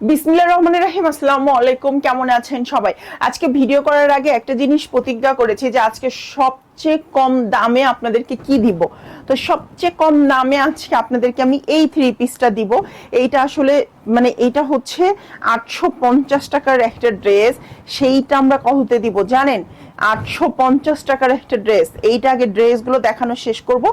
বিসমিল্লা রহমানের রাহিম, আসসালামু আলাইকুম, কেমন আছেন সবাই? আজকে ভিডিও করার আগে একটা জিনিস প্রতিজ্ঞা করেছি যে আজকে সবচেয়ে কম দামে আপনাদেরকে কি দিব? তো সবচেয়ে কম দামে আজকে আপনাদেরকে আমি এই থ্রি পিসটা দিব। এইটা আসলে মানে হচ্ছে আটশো পঞ্চাশ টাকার একটা ড্রেস সেইটা আমরা কহতে দিব জানেন? আটশো পঞ্চাশ টাকার একটা ড্রেস এইটা আগে ড্রেসগুলো দেখানো শেষ করব,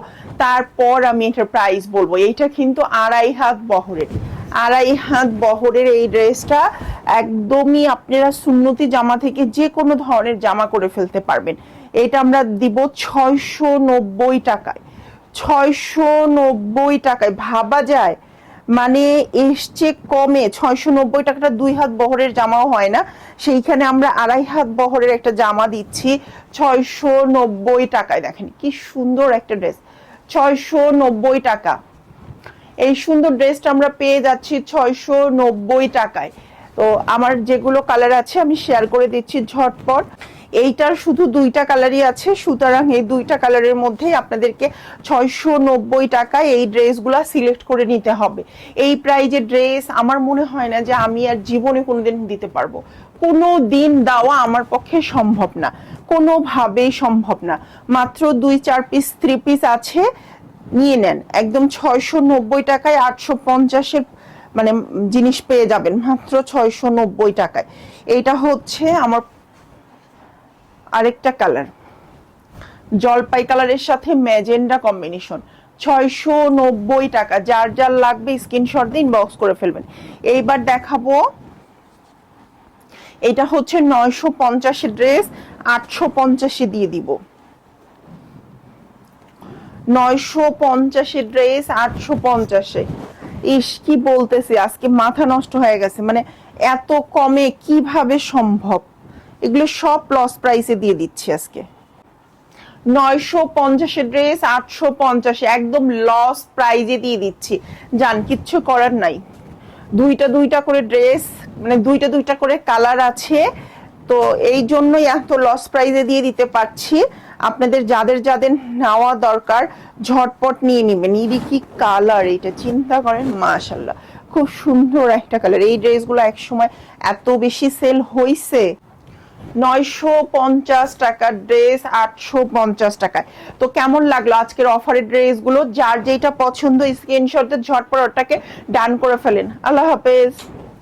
তারপর আমি এটার প্রাইস বলব। এইটা কিন্তু আড়াই হাত বহরের। আড়াই হাত বহরের এই ড্রেসটা একদমই আপনারা সুন্নতি জামা থেকে যে কোনো ধরনের জামা করে ফেলতে পারবেন। এটা আমরা দিব ছয়শো নব্বই টাকায়। ছয়শো নব্বই টাকায়। ভাবা যায়। মানে এসছে কমে। ছয়শো নব্বই টাকাটা দুই হাত বহরের জামাও হয় না। সেইখানে আমরা আড়াই হাত বহরের একটা জামা দিচ্ছি ছয়শো নব্বই টাকায়। দেখেন কি সুন্দর একটা ড্রেস। ছয়শো নব্বই টাকা। এই সুন্দর ড্রেসটা আমরা পেয়ে যাচ্ছি ছয়শো নব্বই টাকায়। তো আমার যেগুলো কালার আছে, আমি শেয়ার করে দিচ্ছি ঝটপট। এইটার শুধু দুইটা কালারই আছে, সুতরাং এই দুইটা কালারের মধ্যেই আপনাদেরকে ছয়শো নব্বই টাকায় এই ড্রেসগুলো সিলেক্ট করে নিতে হবে। এই প্রাইজের ড্রেস আমার মনে হয় না যে আমি আর জীবনে কোনোদিন দিতে পারব। কোনো দিন দেওয়া আমার পক্ষে সম্ভব না। কোনোভাবেই সম্ভব না। মাত্র দুই, চার পিস থ্রি পিস আছে। নিয়ে নেন। একদম ছয়শো নব্বই টাকায় আটশো পঞ্চাশের মানে জিনিস পেয়ে যাবেন, মাত্র ছয়শো নব্বই টাকায়। এইটা হচ্ছে আমার আরেকটা কালার। জলপাই কালারের সাথে ম্যাজেন্ডা কম্বিনেশন। ছয়শো নব্বই টাকা, যার যার লাগবে স্ক্রিনশট দিন বক্স করে ফেলবেন। এইবার দেখাবো, এটা হচ্ছে নয়শো পঞ্চাশের ড্রেস আটশো পঞ্চাশে দিয়ে দিব। নয়শো পঞ্চাশে ড্রেস, আটশো পঞ্চাশে। ইস, কি বলতেছি, আজকে মাথা নষ্ট হয়ে গেছে। মানে এত কমে কীভাবে সম্ভব? এগুলো সব লস প্রাইসে দিয়ে দিচ্ছি আজকে। নয়শো পঞ্চাশের ড্রেস, আটশো পঞ্চাশে, একদম লস প্রাইজে দিয়ে দিচ্ছি। জান, কিচ্ছু করার নাই। দুইটা দুইটা করে ড্রেস মানে দুইটা দুইটা করে কালার আছে। তো এই জন্যই এত লস প্রাইজে দিয়ে দিতে পারছি। আপনাদের যাদের যাদের নেওয়া দরকার, ঝটপট নিয়ে নেবেন। ইডি কি কালার এটা চিন্তা করেন মাশাল্লাহ খুব সুন্দর একটা কালার এই ড্রেসগুলো এক সময় এত বেশি সেল হইছে। নয়শো পঞ্চাশ টাকার ড্রেস, আটশো পঞ্চাশ টাকায়। তো কেমন লাগল আজকের অফারের ড্রেসগুলো? যার যেটা পছন্দ স্ক্রিনশটে ঝটপট ওটাকে ডান করে ফেলেন। আল্লাহ হাফেজ।